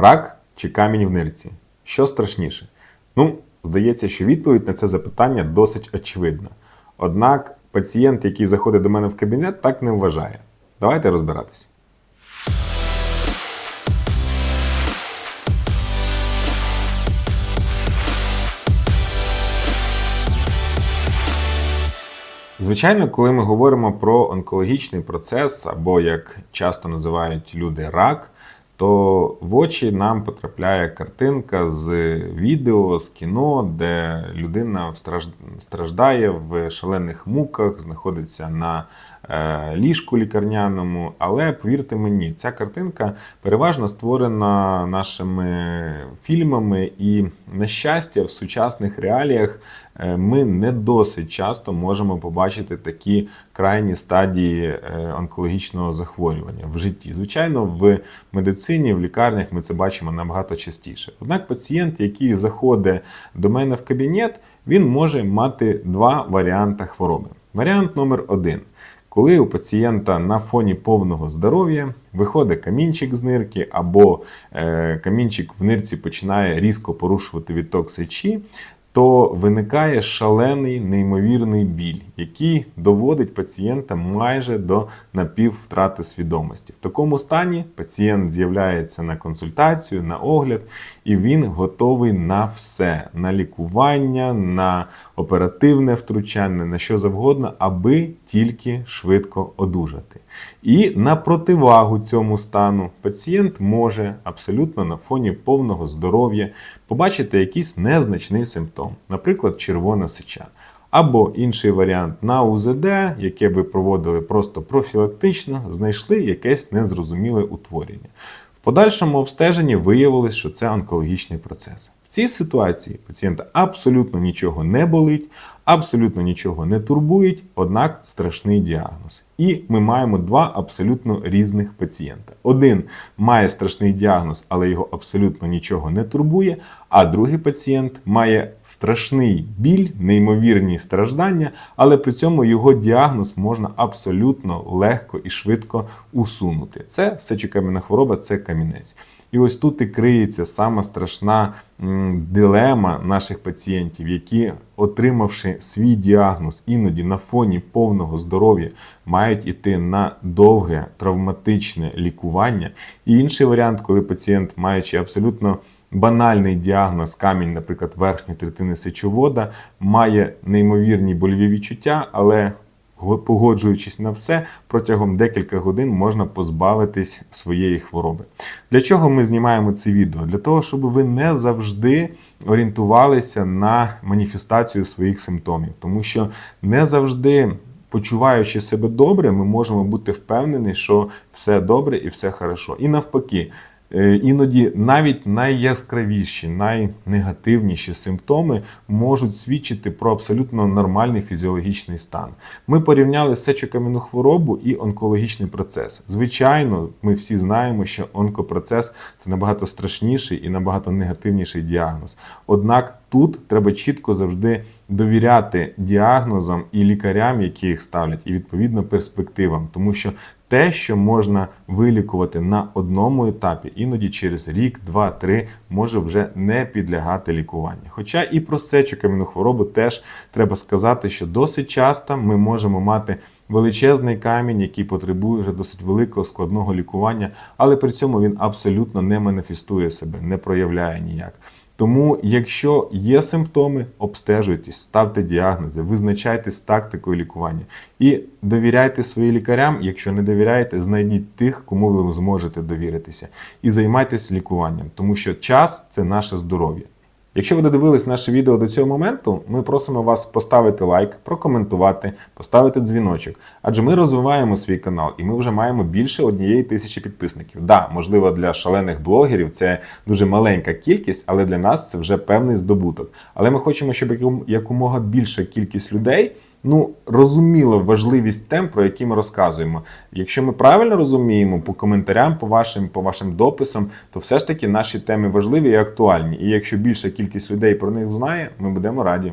Рак чи камінь в нирці? Що страшніше? Ну, здається, що відповідь на це запитання досить очевидна. Однак пацієнт, який заходить до мене в кабінет, так не вважає. Давайте розбиратися. Звичайно, коли ми говоримо про онкологічний процес, або як часто називають люди рак, то в очі нам потрапляє картинка з відео, з кіно, де людина страждає в шалених муках, знаходиться на ліжку лікарняному. Але повірте мені, ця картинка переважно створена нашими фільмами, і на щастя, в сучасних реаліях е, ми не досить часто можемо побачити такі крайні стадії е, онкологічного захворювання в житті. Звичайно, в медицині, в лікарнях ми це бачимо набагато частіше. Однак пацієнт, який заходить до мене в кабінет, він може мати два варіанти хвороби. Варіант номер один. Коли у пацієнта на фоні повного здоров'я виходить камінчик з нирки, або е, камінчик в нирці починає різко порушувати відток сечі, то виникає шалений неймовірний біль, який доводить пацієнта майже до напіввтрати свідомості. В такому стані пацієнт з'являється на консультацію, на огляд, і він готовий на все: на лікування, на оперативне втручання, на що завгодно, аби тільки швидко одужати. І на противагу цьому стану пацієнт може абсолютно на фоні повного здоров'я побачити якийсь незначний симптом, наприклад, червона сеча. Або інший варіант на УЗД, яке ви проводили просто профілактично, знайшли якесь незрозуміле утворення. В подальшому обстеженні виявилось, що це онкологічний процес. В цій ситуації пацієнта абсолютно нічого не болить, абсолютно нічого не турбують, однак страшний діагноз. І ми маємо два абсолютно різних пацієнта. Один має страшний діагноз, але його абсолютно нічого не турбує. А другий пацієнт має страшний біль, неймовірні страждання, але при цьому його діагноз можна абсолютно легко і швидко усунути. Це сечокам'яна хвороба, це камінець. І ось тут і криється сама страшна дилема наших пацієнтів, які, отримавши свій діагноз іноді на фоні повного здоров'я, мають іти на довге травматичне лікування. І інший варіант, коли пацієнт, маючи абсолютно банальний діагноз камінь, наприклад, верхньої третини сечовода, має неймовірні больові відчуття, але погоджуючись на все, протягом декілька годин можна позбавитись своєї хвороби. Для чого ми знімаємо це відео? Для того, щоб ви не завжди орієнтувалися на маніфестацію своїх симптомів, тому що не завжди. Почуваючи себе добре, ми можемо бути впевнені, що все добре і все хорошо. І навпаки, Іноді навіть найяскравіші, найнегативніші симптоми можуть свідчити про абсолютно нормальний фізіологічний стан. Ми порівняли сечокам'яну хворобу і онкологічний процес. Звичайно, ми всі знаємо, що онкопроцес це набагато страшніший і набагато негативніший діагноз. Однак тут треба чітко завжди довіряти діагнозам і лікарям, які їх ставлять, і відповідно перспективам, тому що те, що можна вилікувати на одному етапі, іноді через рік, два, три може вже не підлягати лікуванню. Хоча і про сечу кам'яну хворобу теж треба сказати, що досить часто ми можемо мати величезний камінь, який потребує вже досить великого складного лікування, але при цьому він абсолютно не маніфестує себе, не проявляє ніяк. Тому, якщо є симптоми, обстежуйтесь, ставте діагнози, визначайтесь тактикою лікування і довіряйте своїм лікарям. Якщо не довіряєте, знайдіть тих, кому ви зможете довіритися, і займайтесь лікуванням, тому що час це наше здоров'я. Якщо ви додивились наше відео до цього моменту, ми просимо вас поставити лайк, прокоментувати, поставити дзвіночок. Адже ми розвиваємо свій канал і ми вже маємо більше однієї тисячі підписників. Да, можливо, для шалених блогерів це дуже маленька кількість, але для нас це вже певний здобуток. Але ми хочемо, щоб яком- якомога більша кількість людей ну розуміла важливість тем, про які ми розказуємо. Якщо ми правильно розуміємо по коментарям, по вашим, по вашим дописам, то все ж таки наші теми важливі і актуальні. І якщо більша кількість людей про них знає, ми будемо раді.